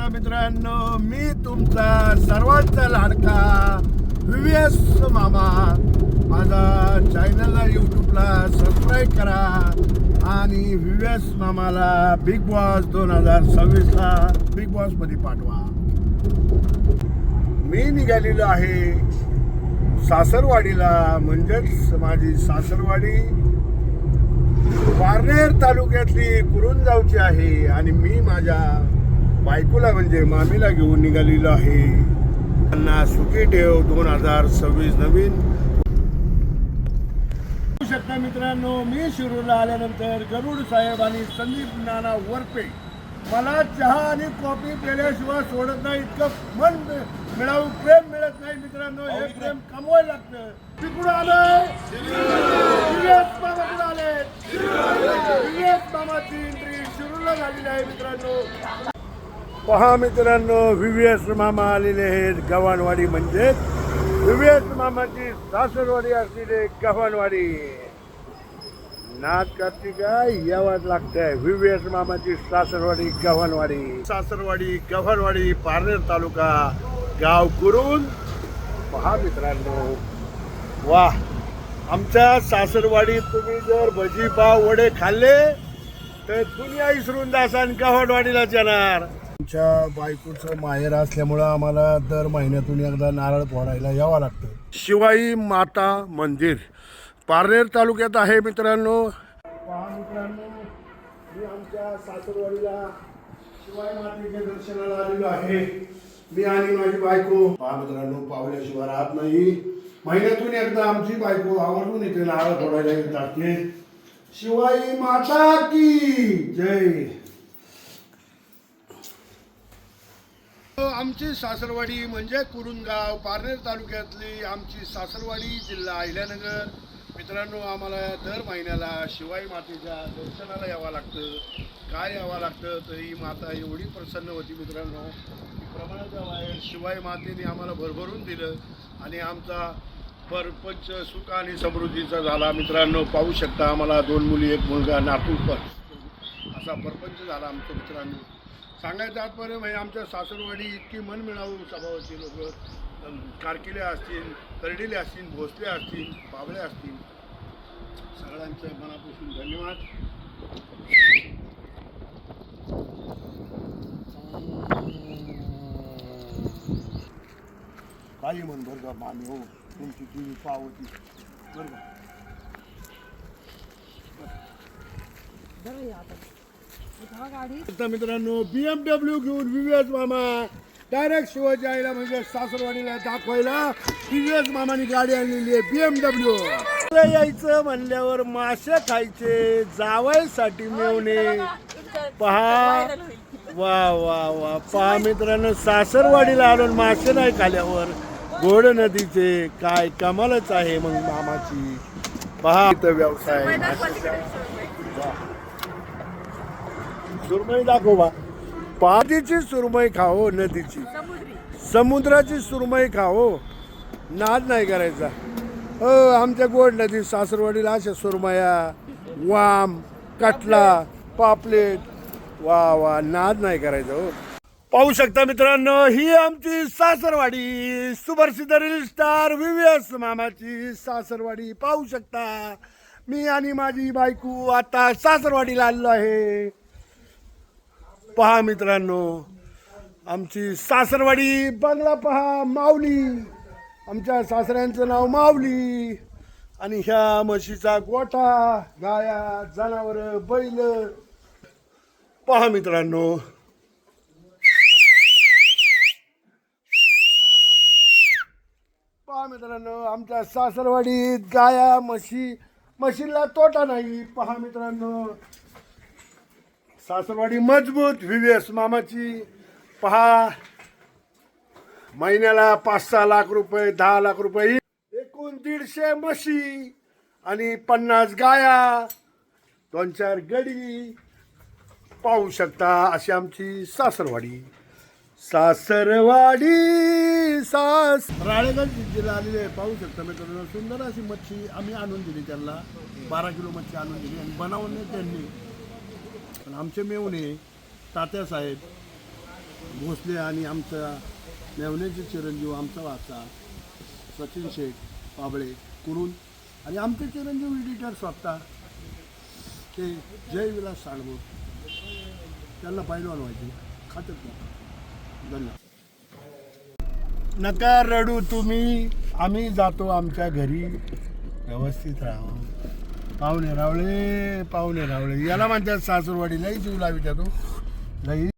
शकता मित्रांनो मी तुमचा सर्वांचा लाडका व्हीएस मामा. माझा चॅनलला यूट्यूबला सबस्क्राईब करा आणि व्हीएस मामाला बिग बॉस दोन हजार सव्वीसला बिग बॉसमध्ये पाठवा. मी निघालेलो आहे सासरवाडीला म्हणजेच माझी सासरवाडी. वारनेर तालुक्यातली कुरुंजावची आहे आणि मी माझ्या बायकोला म्हणजे मामीला घेऊन निघालेलो आहे त्यांना सुखी ठेव दोन हजार सव्वीस नवीन शकता मित्रांनो मी शिरूरला आल्यानंतर गरुड साहेब आणि संदीप नाना वरपे मला चहा आणि कॉफी पिल्याशिवाय सोडत नाही इतकं मन मिळावं प्रेम मिळत नाही मित्रांनो हे प्रेम कमवायला लागतं तिकडून आलंय विवेक आले विवेक मामाची एंट्री शिरूरला झालेली आहे मित्रांनो पहा मित्रांनो व्हीव्हीएस मामा आलेले आहेत गव्हाणवाडी म्हणजे. व्हीव्हीएस मामाची सासरवाडी असलेली गव्हाणवाडी. नाच करते काय यावंच लागतंय. व्हीव्हीएस मामाची सासरवाडी गव्हाणवाडी. सासरवाडी गव्हाणवाडी पारनेर तालुका गाव कुरून पहा मित्रांनो. वा आमच्या सासरवाडीत तुम्ही जर भजी पाव वडे खाल्ले तर दुनिया इसरून जासान गव्हाणवाडीलाच येणार आमच्या बायकोचं माहेर असल्यामुळं आम्हाला दर महिन्यातून एकदा नारळ फोडायला यावं लागतं. शिवाई माता मंदिर पारनेर तालुक्यात आहे मित्रांनो. पहा मित्रांनो मी आमच्या सासरवाडीला शिवाई मातेच्या दर्शनाला आलेलो आहे. मी आणि माझी बायको. पहा मित्रांनो पावल्याशिवाय राहत नाही. महिन्यातून एकदा आमची बायको आवर्जून इथे नारळ फोडायला येत असते. शिवाई माता की जय. आमची सासरवाडी म्हणजे कुरुंदगाव पारनेर तालुक्यातली आमची सासरवाडी जिल्हा अहिल्यानगर. मित्रांनो आम्हाला दर महिन्याला शिवाई मातेच्या दर्शनाला यावं लागतं. काय यावं लागतं? तर ही माता एवढी प्रसन्न होती मित्रांनो प्रमाणाच्या बाहेर शिवाई मातेने आम्हाला भरभरून दिलं आणि आमचा परपंच सुख आणि समृद्धीचा झाला. मित्रांनो पाहू शकता आम्हाला दोन मुली एक मुलगा नातू पण. असा परपंच झाला आमचं मित्रांनो. सांगायचं तात्पर्य म्हणजे आमच्या सासरवाडी इतकी मन मिळावू स्वभावाची लोक. कारकिले असतील करडिले असतील भोसले असतील बाबळे असतील. सगळ्यांचं मनापासून धन्यवाद. काही म्हण बरं का मामी हो तुमची ती पावती. बरं का? आता. मित्रांनो बीएमडब्ल्यू घेऊन विवेस मामा डायरेक्ट शिवाजी आईला म्हणजे सासरवाडीला दाखवायला विवेस मामानी गाडी आणलेली आहे बीएमडब्ल्यू यायचं म्हणल्यावर मासे खायचे जावायसाठी मिळवणे पहा. वा वा वा. पहा मित्रांनो सासरवाडीला आणून मासे नाही खाल्यावर गोड नदीचे काय कमालच आहे मग मामाची. पहा इथं व्यवसाय सुरमई दाखवा. पादीची सुरमई खाओ नदीची. समुद्राची सुरमई खाओ. नाद नाही करायचा. हो आमच्या गोड नदी सासरवाडीला अशा सुरमया वाम कटला पापलेट. वा वा नाद नाही करायचा हो. पाहू शकता मित्रांनो ही आमची सासरवाडी. सुप्रसिद्ध रील स्टार व्हीव्हीएस मामाची सासरवाडी. पाहू शकता. मी आणि माझी बायको आता सासरवाडीला आलेलो आहे. पहा मित्रांनो आमची सासरवाडी बंगला पहा माऊली. आमच्या सासऱ्यांचं नाव माऊली. आणि ह्या म्हशीचा गोठा गाया जनावर बैल. पहा मित्रांनो. पहा मित्रांनो आमच्या सासरवाडीत गाया म्हशी म्हशीला तोटा नाही. पहा मित्रांनो. सासरवाडी मजबूत व्ही एस मामाची. पहा महिन्याला पाच सहा लाख रुपये दहा लाख रुपये. एकूण दीडशे म्हशी आणि पन्नास गाया. दोन चार गडी. पाहू शकता अशी आमची सासरवाडी. सासरवाडी सास राळेगंज जिल्हा आलेले आहे. पाहू शकता मित्रांनो सुंदर अशी मच्छी आम्ही आणून दिली त्यांना. बारा किलो मच्छी आणून दिली आणि बनवून त्यांनी पण आमचे मेवणे तात्यासाहेब भोसले आणि आमचा मेवण्याचे चिरंजीव आमचा वाचा सचिन शेख पाबळे कुरुल आणि आमचे चिरंजीव एडिटर स्वतः ते जय विलास साळबोट त्यांना पैलवान व्हायचे. खात्यात धन्यवाद. नका रडू तुम्ही आम्ही जातो आमच्या घरी. व्यवस्थित राहा. पाहुणे रावळे पाहुणे रावळे. याला म्हणतात सासूरवाडी. लई जीव लावी तो. लई